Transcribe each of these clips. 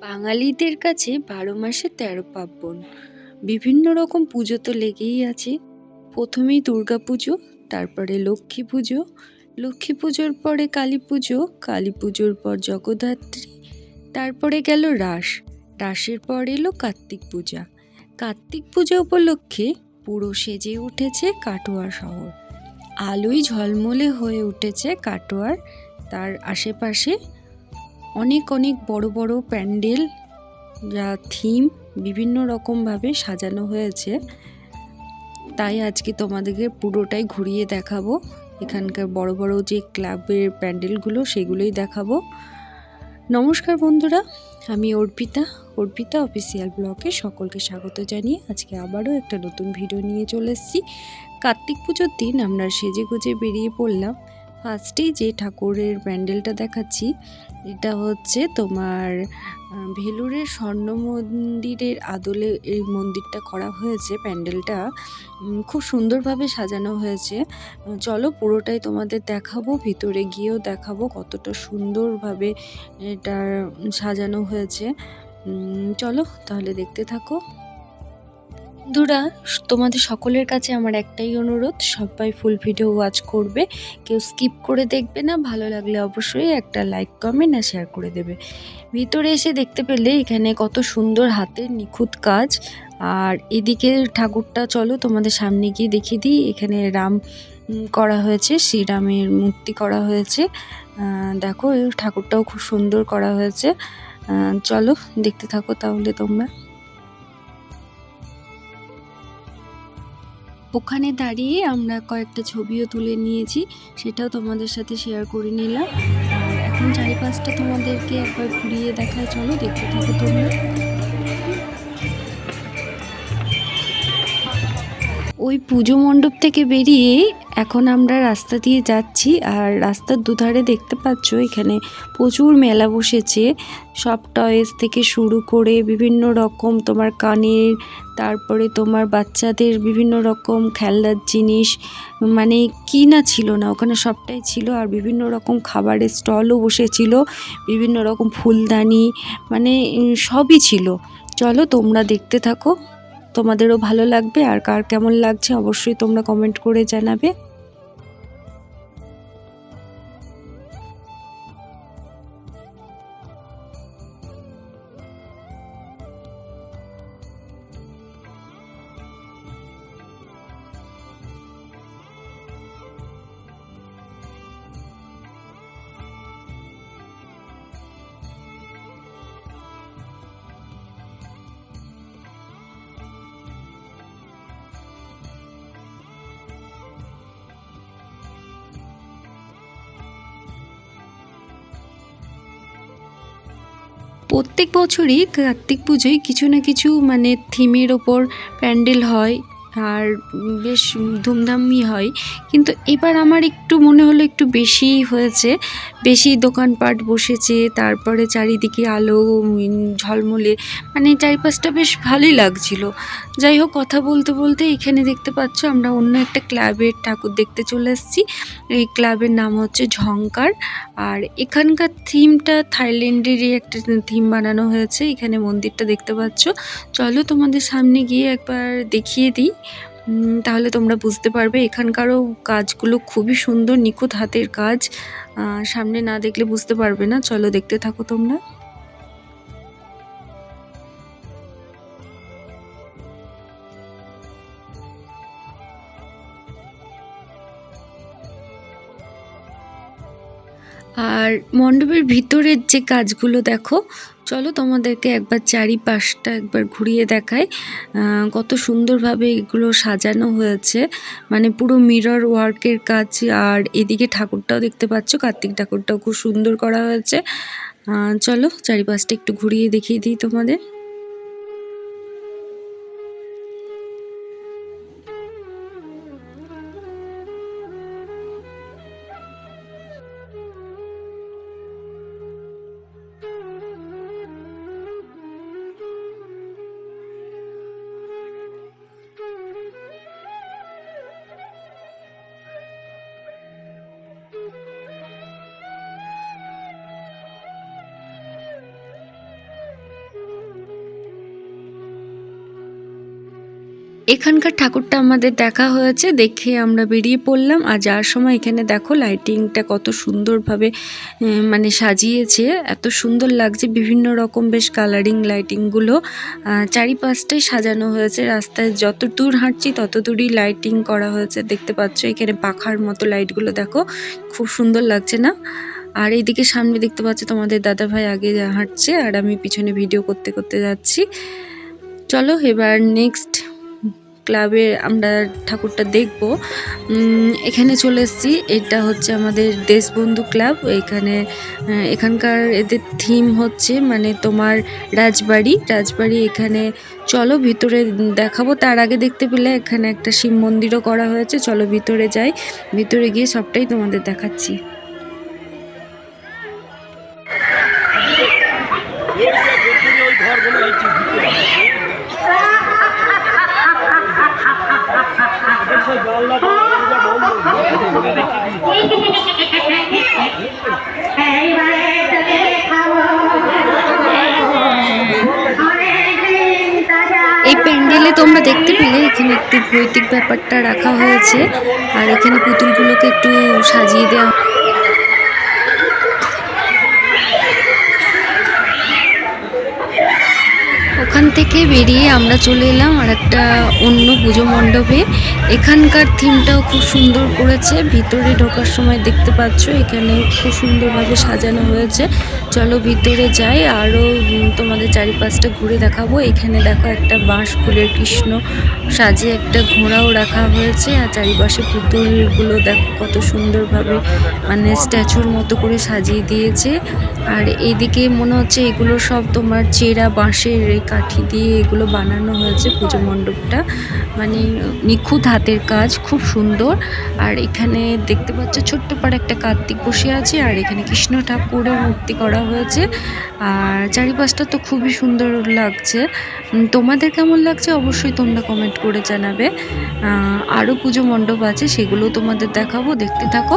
বাঙালিদের কাছে বারো মাসে তেরো পার্বণ। বিভিন্ন রকম পুজো তো লেগেই আছে। প্রথমেই দুর্গা পুজো, তারপরে লক্ষ্মী পুজো। লক্ষ্মী পুজোর পরে কালী পুজো, কালী পুজোর পর জগদ্ধাত্রী, তারপরে গেল রাস। রাসের পর এলো কার্তিক পূজা। কার্তিক পূজা উপলক্ষে পুরো সেজে উঠেছে কাটোয়া শহর। আলোয় ঝলমলে হয়ে উঠেছে কাটোয়ার, তার আশেপাশে অনেক অনেক বড় বড় প্যান্ডেল, যা থিম বিভিন্ন রকমভাবে সাজানো হয়েছে। তাই আজকে তোমাদেরকে পুরোটাই ঘুরিয়ে দেখাবো। এখানকার বড় বড় যে ক্লাবের প্যান্ডেলগুলো, সেগুলোই দেখাবো। নমস্কার বন্ধুরা, আমি অর্পিতা। অর্পিতা অফিসিয়াল ব্লগে সকলকে স্বাগত জানিয়ে আজকে আবারও একটা নতুন ভিডিও নিয়ে চলে এসেছি। কার্তিক পুজোর দিন আমরা সেজে গুজে বেরিয়ে পড়লাম। ফার্স্টেই যে ঠাকুরের প্যান্ডেলটা দেখাচ্ছি, এটা হচ্ছে তোমার ভেলুরের স্বর্ণ মন্দিরের আদলে এই মন্দিরটা করা হয়েছে প্যান্ডেলটা। খুব সুন্দরভাবে সাজানো হয়েছে। চলো পুরোটাই তোমাদের দেখাবো, ভিতরে গিয়েও দেখাবো কতটা সুন্দরভাবে এটা সাজানো হয়েছে। চলো তাহলে দেখতে থাকো। বন্ধুরা, তোমাদের সকলের কাছে আমার একটাই অনুরোধ, সবাই ফুল ভিডিও ওয়াচ করবে। কেউ স্কিপ করে দেখবে না, ভালো লাগলে অবশ্যই একটা লাইক কমেন্ট আর শেয়ার করে দেবে। ভিতরে এসে দেখতে পেলে এখানে কত সুন্দর হাতের নিখুঁত কাজ। আর এদিকে ঠাকুরটা, চলো তোমাদের সামনে গিয়ে দেখিয়ে দিই, এখানে রাম করা হয়েছে, শ্রীরামের মূর্তি করা হয়েছে। দেখো, ঠাকুরটাও খুব সুন্দর করা হয়েছে। চলো দেখতে থাকো তাহলে তোমরা। ওখানে দাঁড়িয়ে আমরা কয়েকটা ছবিও তুলে নিয়েছি, সেটাও তোমাদের সাথে শেয়ার করে নিলাম। এখন চারিপাশটা তোমাদেরকে একবার ঘুরিয়ে দেখায়, চলো দেখতে থাকো তোমরা। ওই পুজো মণ্ডপ থেকে বেরিয়ে এখন আমরা রাস্তা দিয়ে যাচ্ছি আর রাস্তার দুধারে দেখতে পাচ্ছ এখানে প্রচুর মেলা বসেছে। সব টয়েস থেকে শুরু করে বিভিন্ন রকম তোমার কানের, তারপরে তোমার বাচ্চাদের বিভিন্ন রকম খেলনার জিনিস মানে কি না ছিল না, ওখানে সবটাই ছিল আর বিভিন্ন রকম খাবারের স্টলও বসেছিল, বিভিন্ন রকম ফুলদানি মানে সবই ছিল। চলো তোমরা দেখতে থাকো। তোমাদেরও ভালো লাগবে আর কার কেমন লাগছে অবশ্যই তোমরা কমেন্ট করে জানাবে। প্রত্যেক বছরই কার্তিক পুজোয় কিছু না কিছু মানে থিমের ওপর প্যান্ডেল হয়। আর বেশ ধুমধামই হয়। কিন্তু এবার আমার একটু মনে হলো একটু বেশিই হয়েছে। বেশি দোকানপাট বসেছে, তারপরে চারিদিকে আলো ঝলমলে মানে চারিপাশটা বেশ ভালোই লাগছিল। যাই হোক, কথা বলতে বলতে এখানে দেখতে পাচ্ছ আমরা অন্য একটা ক্লাবের ঠাকুর দেখতে চলে এসেছি। এই ক্লাবের নাম হচ্ছে ঝঙ্কার আর এখানকার থিমটা থাইল্যান্ডেরই একটা থিম বানানো হয়েছে। এখানে মন্দিরটা দেখতে পাচ্ছ। চলো তোমাদের সামনে গিয়ে একবার দেখিয়ে দিই। তাহলে তোমরা বুঝতে পারবে, এখানকারও কাজগুলো খুবই সুন্দর, নিখুঁত হাতের কাজ। সামনে না দেখলে বুঝতে পারবে না। চলো দেখতে থাকো তোমরা। আর মণ্ডপের ভিতরের যে কাজগুলো দেখো, চলো তোমাদেরকে একবার চারিপাশটা একবার ঘুরিয়ে দেখাই। কত সুন্দরভাবে এগুলো সাজানো হয়েছে। মানে পুরো মিরর ওয়ার্কের কাজ, আর এদিকে ঠাকুরটাও দেখতে পাচ্ছ, কার্তিক ঠাকুরটাও খুব সুন্দর করা হয়েছে। চলো চারিপাশটা একটু ঘুরিয়ে দেখিয়ে দিই তোমাদের। এখানকার ঠাকুরটা আমাদের দেখা হয়েছে, দেখে আমরা বেরিয়ে পড়লাম। আর যাওয়ার সময় এখানে দেখো লাইটিংটা কত সুন্দরভাবে মানে সাজিয়েছে। এত সুন্দর লাগছে, বিভিন্ন রকম বেশ কালারিং লাইটিংগুলো চারিপাশটাই সাজানো হয়েছে। রাস্তায় যত দূর হাঁটছি, তত দূরই লাইটিং করা হয়েছে। দেখতে পাচ্ছ এখানে পাখার মতো লাইটগুলো দেখো। খুব সুন্দর লাগছে না? আর এইদিকে সামনে দেখতে পাচ্ছ তোমাদের দাদা ভাই আগে হাঁটছে, আর আমি পিছনে ভিডিও করতে করতে যাচ্ছি। চলো এবার নেক্সট ক্লাবে আমরা ঠাকুরটা দেখব। এখানে চলে এসেছি। এটা হচ্ছে আমাদের দেশবন্ধু ক্লাব। এখানে এখানকার এদের থিম হচ্ছে মানে তোমার রাজবাড়ি। রাজবাড়ি এখানে, চলো ভিতরে দেখাবো। তার আগে দেখতে পেলে এখানে একটা শিব মন্দিরও করা হয়েছে। চলো ভিতরে যাই। ভিতরে গিয়ে সবটাই তোমাদের দেখাচ্ছি। এই প্যান্ডেলে তোমরা দেখতে পেলে, এখানে একটু ভৌতিক ব্যাপারটা রাখা হয়েছে। আর এখানে পুতুলগুলোকে একটু সাজিয়ে দেওয়া ওখান থেকে বেরিয়ে আমরা চলে এলাম আর একটা অন্য পুজো মণ্ডপে। এখানকার থিমটাও খুব সুন্দর করেছে। ভিতরে ঢোকার সময় দেখতে পাচ্ছ, এখানে খুব সুন্দরভাবে সাজানো হয়েছে। চলো ভিতরে যাই আরও তোমাদের চারিপাশটা ঘুরে দেখাবো। এখানে দেখো একটা বাঁশ ফুলের কৃষ্ণ সাজিয়ে একটা ঘোড়াও রাখা হয়েছে আর চারিপাশে পুতুলগুলো দেখো কত সুন্দরভাবে মানে স্ট্যাচুর মতো করে সাজিয়ে দিয়েছে। আর এইদিকে মনে হচ্ছে এগুলো সব তোমার চেরা বাঁশের কাঠি দিয়ে এগুলো বানানো হয়েছে পুজো মণ্ডপটা। মানে নিখুঁত হাতের কাজ, খুব সুন্দর। আর এখানে দেখতে পাচ্ছ ছোট্ট পাড়ে একটা কার্তিক বসে আছে, আর এখানে কৃষ্ণ ঠাকুরের মূর্তি করা হয়েছে। আর চারিপাশটা তো খুবই সুন্দর লাগছে। তোমাদের কেমন লাগছে অবশ্যই তোমরা কমেন্ট করে জানাবে। আরও পুজো মণ্ডপ আছে, সেগুলো তোমাদের দেখাবো, দেখতে থাকো।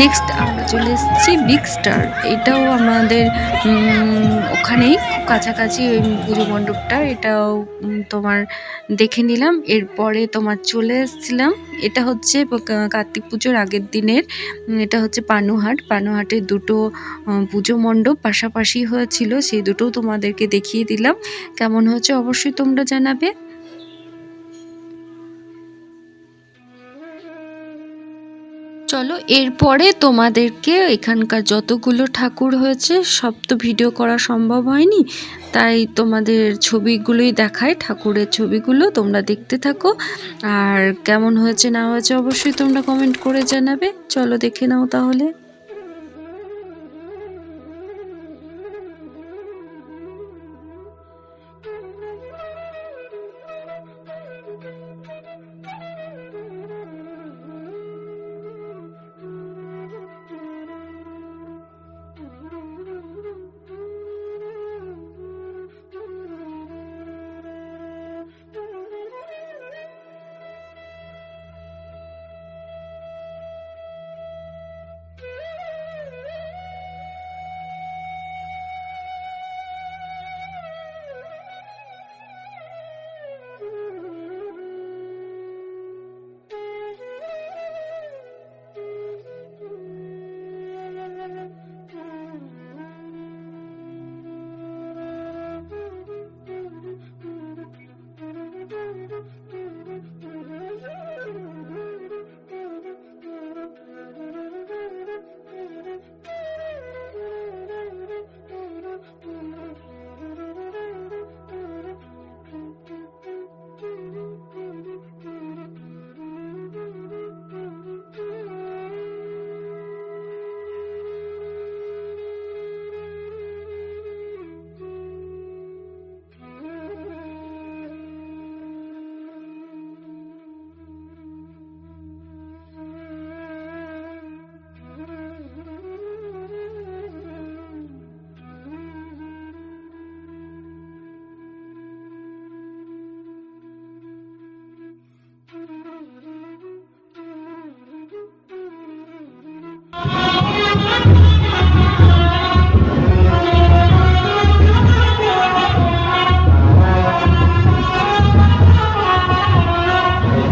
নেক্সট আমরা চলে এসেছি বিগ স্টার এটাও আমাদের ওখানেই। খুব কাছাকাছি ওই পুজো মণ্ডপটা, এটাও তোমার দেখে নিলাম। এরপরে তোমার চলে এসেছিলাম, এটা হচ্ছে কার্তিক পুজোর আগের দিনের এটা হচ্ছে পানুহাট। পানুহাটে দুটো পুজো মণ্ডপ পাশাপাশি হয়েছিল, সেই দুটো তোমাদেরকে দেখিয়ে দিলাম। কেমন হয়েছে অবশ্যই তোমরা জানাবে। চলো, এরপরে তোমাদেরকে এখানকার যতগুলো ঠাকুর হয়েছে, সব তো ভিডিও করা সম্ভব হয়নি, তাই তোমাদের ছবিগুলোই দেখায়, ঠাকুরের ছবিগুলো তোমরা দেখতে থাকো। আর কেমন হয়েছে না হয়েছে অবশ্যই তোমরা কমেন্ট করে জানাবে। চলো দেখে নাও তাহলে।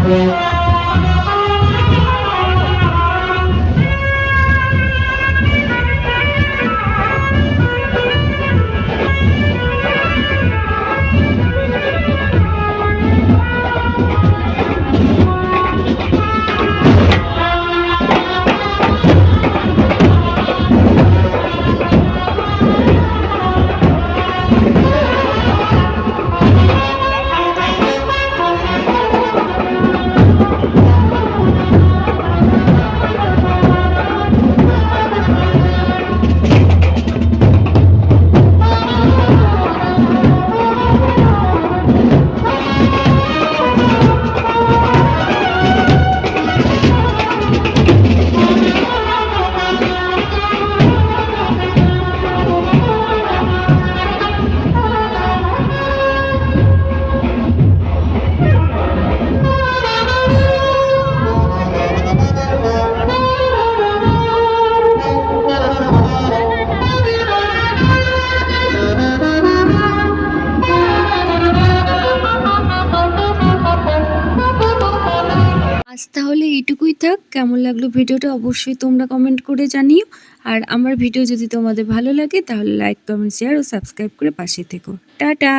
Thank you. থাক, কেমন লাগল ভিডিওটা অবশ্যই তোমরা কমেন্ট করে জানিও। আর আমার ভিডিও যদি তোমাদের ভালো লাগে, তাহলে লাইক কমেন্ট শেয়ার ও সাবস্ক্রাইব করে পাশে থেকো। টাটা!